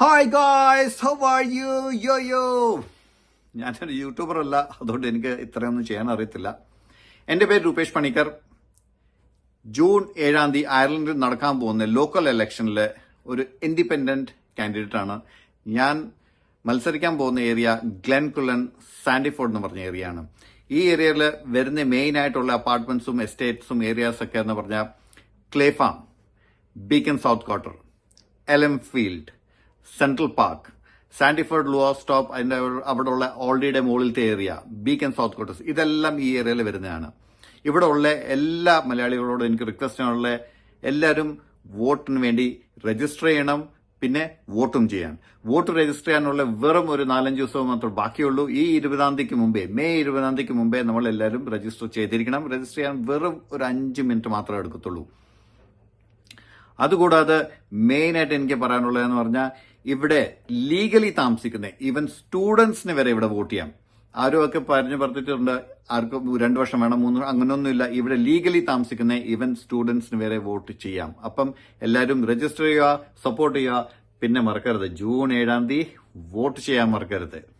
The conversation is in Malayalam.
Hi guys how are you yo yo ഞാനൊരു യൂട്യൂബർ അല്ല അതുകൊണ്ട് എനിക്ക് ഇത്രയൊന്നും ചെയ്യാൻ അറിയത്തില്ല. എന്റെ പേര് രൂപേഷ് പണിക്കർ. ജൂൺ ഏഴാം തീയതി അയർലൻഡിൽ നടക്കാൻ പോകുന്ന ലോക്കൽ ഇലക്ഷനിൽ ഒരു ഇൻഡിപെൻഡന്റ് ആണ്. ഞാൻ മത്സരിക്കാൻ പോകുന്ന ഏരിയ ഗ്ലെൻ കുല്ലൻ സാൻഡിഫോർഡ് എന്ന് പറഞ്ഞ ഏരിയ ആണ്. ഈ ഏരിയയിൽ വരുന്ന മെയിൻ ആയിട്ടുള്ള അപ്പാർട്ട്മെന്റ്സും എസ്റ്റേറ്റ്സും ഏരിയാസ് ഒക്കെ എന്ന് പറഞ്ഞാൽ Clay Farm Beacon South Quarter Elmfield Central Park Sandyford low stop അതിന്റെ അവിടെ ഉള്ള ഓൾഡിയുടെ മുകളിലത്തെ ഏരിയ ബീക്കൻ സൗത്ത് ക്വാർട്ടേഴ്സ് ഇതെല്ലാം ഈ ഏരിയയിൽ വരുന്നതാണ്. ഇവിടെ ഉള്ള എല്ലാ മലയാളികളോടും എനിക്ക് റിക്വസ്റ്റ് ചെയ്യാനുള്ള എല്ലാവരും വോട്ടിന് വേണ്ടി രജിസ്റ്റർ ചെയ്യണം പിന്നെ വോട്ടും ചെയ്യാൻ. വോട്ട് രജിസ്റ്റർ ചെയ്യാനുള്ള വെറും ഒരു നാലഞ്ച് ദിവസവും മാത്രമേ ബാക്കിയുള്ളൂ. ഈ ഇരുപതാം തീയതിക്ക് മുമ്പേ മെയ് ഇരുപതാം തീയതിക്ക് മുമ്പേ നമ്മൾ എല്ലാവരും രജിസ്റ്റർ ചെയ്തിരിക്കണം. രജിസ്റ്റർ ചെയ്യാൻ വെറും ഒരു അഞ്ച് മിനിറ്റ് മാത്രമേ എടുക്കത്തുള്ളൂ. അതുകൂടാതെ മെയിനായിട്ട് എനിക്ക് പറയാനുള്ളതെന്ന് പറഞ്ഞാൽ ഇവിടെ ലീഗലി താമസിക്കുന്ന ഈവൻ സ്റ്റുഡൻസിന് വരെ ഇവിടെ വോട്ട് ചെയ്യാം. ആരും ഒക്കെ പറഞ്ഞു പറഞ്ഞിട്ടുണ്ട് ആർക്കും രണ്ടു വർഷം വേണം മൂന്ന് അങ്ങനെയൊന്നുമില്ല ഇവിടെ ലീഗലി താമസിക്കുന്ന ഈവൻ സ്റ്റുഡൻസിന് വരെ വോട്ട് ചെയ്യാം. അപ്പം എല്ലാവരും രജിസ്റ്റർ ചെയ്യുക സപ്പോർട്ട് ചെയ്യുക. പിന്നെ മറക്കരുത് ജൂൺ ഏഴാം തീയതി വോട്ട് ചെയ്യാൻ മറക്കരുത്.